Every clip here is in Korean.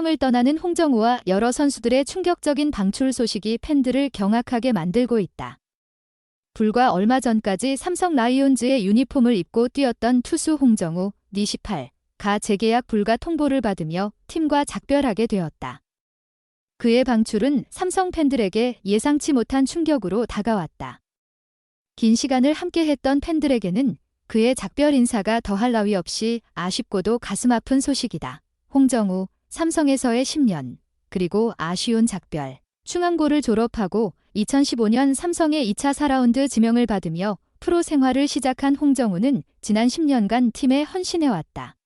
삼성을 떠나는 홍정우와 여러 선수들의 충격적인 방출 소식이 팬들을 경악하게 만들고 있다. 불과 얼마 전까지 삼성 라이온즈의 유니폼을 입고 뛰었던 투수 홍정우, 니 18가 재계약 불가 통보를 받으며 팀과 작별하게 되었다. 그의 방출은 삼성 팬들에게 예상치 못한 충격으로 다가왔다. 긴 시간을 함께했던 팬들에게는 그의 작별 인사가 더할 나위 없이 아쉽고도 가슴 아픈 소식이다. 홍정우, 삼성에서의 10년, 그리고 아쉬운 작별. 충암고를 졸업하고 2015년 삼성의 2차 4라운드 지명을 받으며 프로 생활을 시작한 홍정우는 지난 10년간 팀에 헌신해왔다.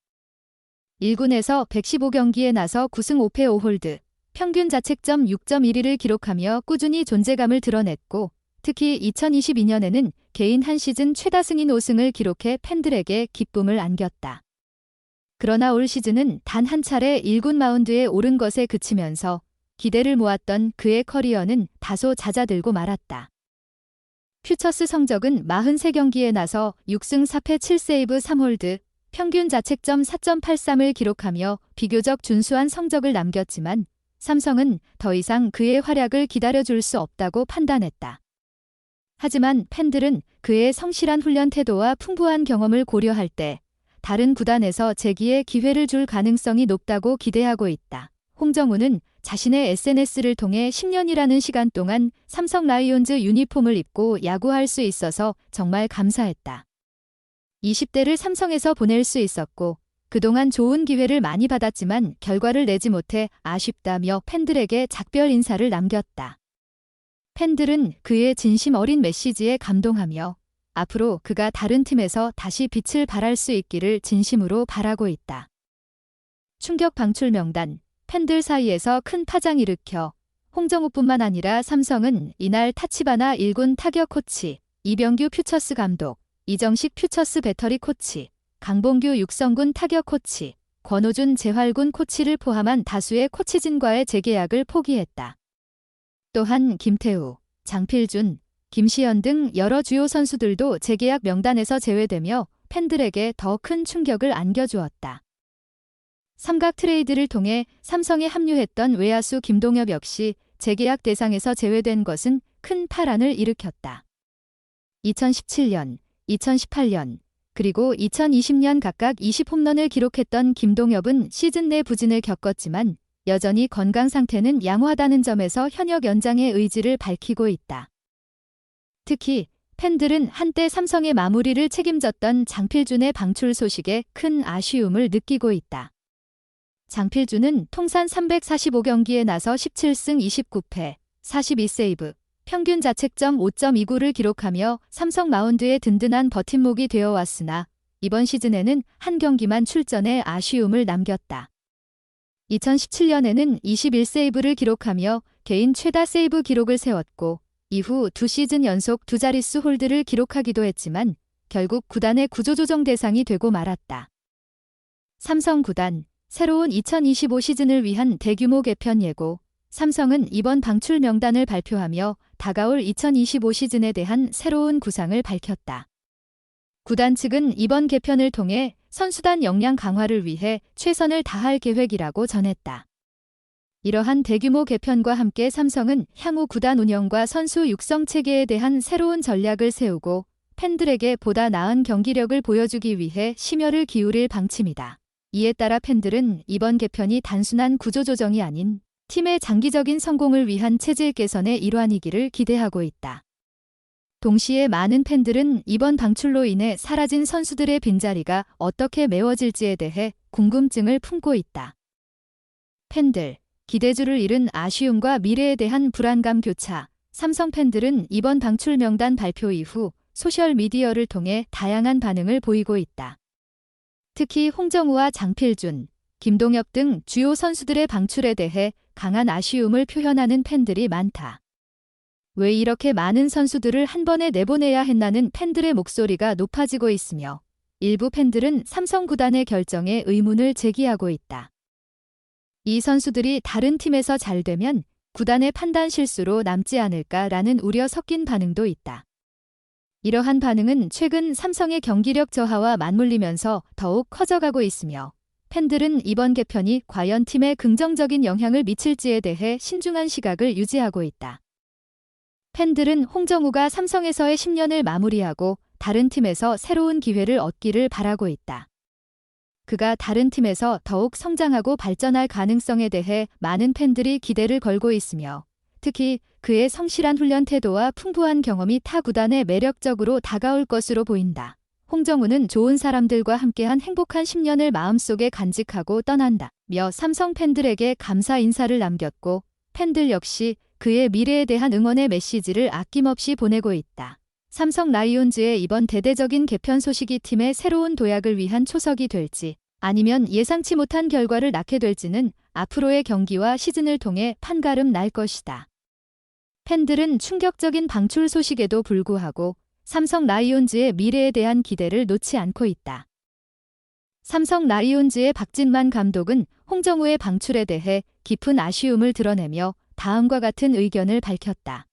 1군에서 115경기에 나서 9승 5패 5홀드, 평균 자책점 6.1위를 기록하며 꾸준히 존재감을 드러냈고 특히 2022년에는 개인 한 시즌 최다 승인 5승을 기록해 팬들에게 기쁨을 안겼다. 그러나 올 시즌은 단 한 차례 1군 마운드에 오른 것에 그치면서 기대를 모았던 그의 커리어는 다소 잦아들고 말았다. 퓨처스 성적은 43경기에 나서 6승 4패 7세이브 3홀드, 평균 자책점 4.83을 기록하며 비교적 준수한 성적을 남겼지만 삼성은 더 이상 그의 활약을 기다려줄 수 없다고 판단했다. 하지만 팬들은 그의 성실한 훈련 태도와 풍부한 경험을 고려할 때 다른 구단에서 재기에 기회를 줄 가능성이 높다고 기대하고 있다. 홍정우는 자신의 SNS를 통해 10년이라는 시간 동안 삼성 라이온즈 유니폼을 입고 야구할 수 있어서 정말 감사했다. 20대를 삼성에서 보낼 수 있었고 그동안 좋은 기회를 많이 받았지만 결과를 내지 못해 아쉽다며 팬들에게 작별 인사를 남겼다. 팬들은 그의 진심 어린 메시지에 감동하며 앞으로 그가 다른 팀에서 다시 빛을 발할 수 있기를 진심으로 바라고 있다. 충격 방출 명단, 팬들 사이에서 큰 파장 일으켜 홍정우뿐만 아니라 삼성은 이날 타치바나 1군 타격 코치, 이병규 퓨처스 감독, 이정식 퓨처스 배터리 코치, 강봉규 육성군 타격 코치, 권호준 재활군 코치를 포함한 다수의 코치진과의 재계약을 포기했다. 또한 김태우, 장필준, 김시현 등 여러 주요 선수들도 재계약 명단에서 제외되며 팬들에게 더 큰 충격을 안겨주었다. 삼각 트레이드를 통해 삼성에 합류했던 외야수 김동엽 역시 재계약 대상에서 제외된 것은 큰 파란을 일으켰다. 2017년, 2018년, 그리고 2020년 각각 20홈런을 기록했던 김동엽은 시즌 내 부진을 겪었지만 여전히 건강 상태는 양호하다는 점에서 현역 연장의 의지를 밝히고 있다. 특히 팬들은 한때 삼성의 마무리를 책임졌던 장필준의 방출 소식에 큰 아쉬움을 느끼고 있다. 장필준은 통산 345경기에 나서 17승 29패, 42세이브, 평균 자책점 5.29를 기록하며 삼성 마운드의 든든한 버팀목이 되어 왔으나 이번 시즌에는 한 경기만 출전해 아쉬움을 남겼다. 2017년에는 21세이브를 기록하며 개인 최다 세이브 기록을 세웠고 이후 두 시즌 연속 두 자릿수 홀드를 기록하기도 했지만 결국 구단의 구조조정 대상이 되고 말았다. 삼성 구단 새로운 2025 시즌을 위한 대규모 개편 예고 삼성은 이번 방출 명단을 발표하며 다가올 2025 시즌에 대한 새로운 구상을 밝혔다. 구단 측은 이번 개편을 통해 선수단 역량 강화를 위해 최선을 다할 계획이라고 전했다. 이러한 대규모 개편과 함께 삼성은 향후 구단 운영과 선수 육성 체계에 대한 새로운 전략을 세우고 팬들에게 보다 나은 경기력을 보여주기 위해 심혈을 기울일 방침이다. 이에 따라 팬들은 이번 개편이 단순한 구조조정이 아닌 팀의 장기적인 성공을 위한 체질 개선의 일환이기를 기대하고 있다. 동시에 많은 팬들은 이번 방출로 인해 사라진 선수들의 빈자리가 어떻게 메워질지에 대해 궁금증을 품고 있다. 팬들, 기대주를 잃은 아쉬움과 미래에 대한 불안감 교차. 삼성 팬들은 이번 방출 명단 발표 이후 소셜미디어를 통해 다양한 반응을 보이고 있다. 특히 홍정우와 장필준, 김동엽 등 주요 선수들의 방출에 대해 강한 아쉬움을 표현하는 팬들이 많다. 왜 이렇게 많은 선수들을 한 번에 내보내야 했나는 팬들의 목소리가 높아지고 있으며 일부 팬들은 삼성 구단의 결정에 의문을 제기하고 있다. 이 선수들이 다른 팀에서 잘 되면 구단의 판단 실수로 남지 않을까라는 우려 섞인 반응도 있다. 이러한 반응은 최근 삼성의 경기력 저하와 맞물리면서 더욱 커져가고 있으며 팬들은 이번 개편이 과연 팀에 긍정적인 영향을 미칠지에 대해 신중한 시각을 유지하고 있다. 팬들은 홍정우가 삼성에서의 10년을 마무리하고 다른 팀에서 새로운 기회를 얻기를 바라고 있다. 그가 다른 팀에서 더욱 성장하고 발전할 가능성에 대해 많은 팬들이 기대를 걸고 있으며 특히 그의 성실한 훈련 태도와 풍부한 경험이 타 구단에 매력적으로 다가올 것으로 보인다. 홍정우는 좋은 사람들과 함께한 행복한 10년을 마음속에 간직하고 떠난다. 며 삼성 팬들에게 감사 인사를 남겼고 팬들 역시 그의 미래에 대한 응원의 메시지를 아낌없이 보내고 있다. 삼성 라이온즈의 이번 대대적인 개편 소식이 팀의 새로운 도약을 위한 초석이 될지 아니면 예상치 못한 결과를 낳게 될지는 앞으로의 경기와 시즌을 통해 판가름 날 것이다. 팬들은 충격적인 방출 소식에도 불구하고 삼성 라이온즈의 미래에 대한 기대를 놓지 않고 있다. 삼성 라이온즈의 박진만 감독은 홍정우의 방출에 대해 깊은 아쉬움을 드러내며 다음과 같은 의견을 밝혔다.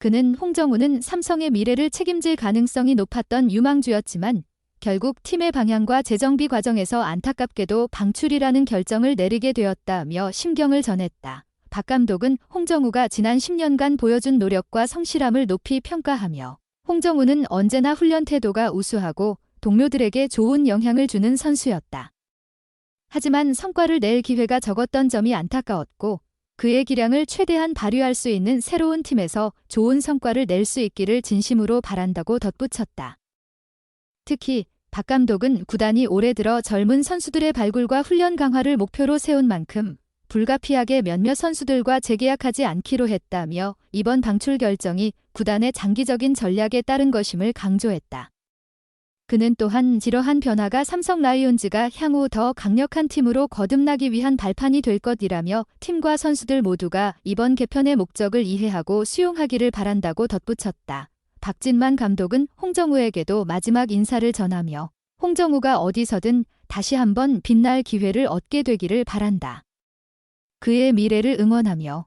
그는 홍정우는 삼성의 미래를 책임질 가능성이 높았던 유망주였지만 결국 팀의 방향과 재정비 과정에서 안타깝게도 방출이라는 결정을 내리게 되었다며 심경을 전했다. 박 감독은 홍정우가 지난 10년간 보여준 노력과 성실함을 높이 평가하며 홍정우는 언제나 훈련 태도가 우수하고 동료들에게 좋은 영향을 주는 선수였다. 하지만 성과를 낼 기회가 적었던 점이 안타까웠고 그의 기량을 최대한 발휘할 수 있는 새로운 팀에서 좋은 성과를 낼 수 있기를 진심으로 바란다고 덧붙였다. 특히 박 감독은 구단이 올해 들어 젊은 선수들의 발굴과 훈련 강화를 목표로 세운 만큼 불가피하게 몇몇 선수들과 재계약하지 않기로 했다며 이번 방출 결정이 구단의 장기적인 전략에 따른 것임을 강조했다. 그는 또한 이러한 변화가 삼성 라이온즈가 향후 더 강력한 팀으로 거듭나기 위한 발판이 될 것이라며 팀과 선수들 모두가 이번 개편의 목적을 이해하고 수용하기를 바란다고 덧붙였다. 박진만 감독은 홍정우에게도 마지막 인사를 전하며 홍정우가 어디서든 다시 한번 빛날 기회를 얻게 되기를 바란다. 그의 미래를 응원하며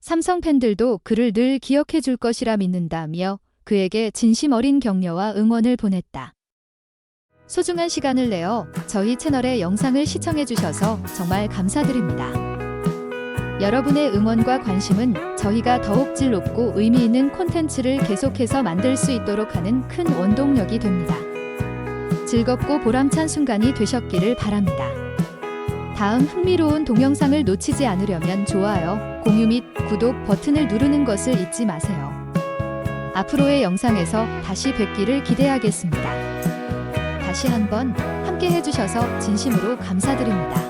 삼성 팬들도 그를 늘 기억해 줄 것이라 믿는다며 그에게 진심 어린 격려와 응원을 보냈다. 소중한 시간을 내어 저희 채널의 영상을 시청해 주셔서 정말 감사드립니다. 여러분의 응원과 관심은 저희가 더욱 질 높고 의미 있는 콘텐츠를 계속해서 만들 수 있도록 하는 큰 원동력이 됩니다. 즐겁고 보람찬 순간이 되셨기를 바랍니다. 다음 흥미로운 동영상을 놓치지 않으려면 좋아요, 공유 및 구독 버튼을 누르는 것을 잊지 마세요. 앞으로의 영상에서 다시 뵙기를 기대하겠습니다. 다시 한번 함께 해주셔서 진심으로 감사드립니다.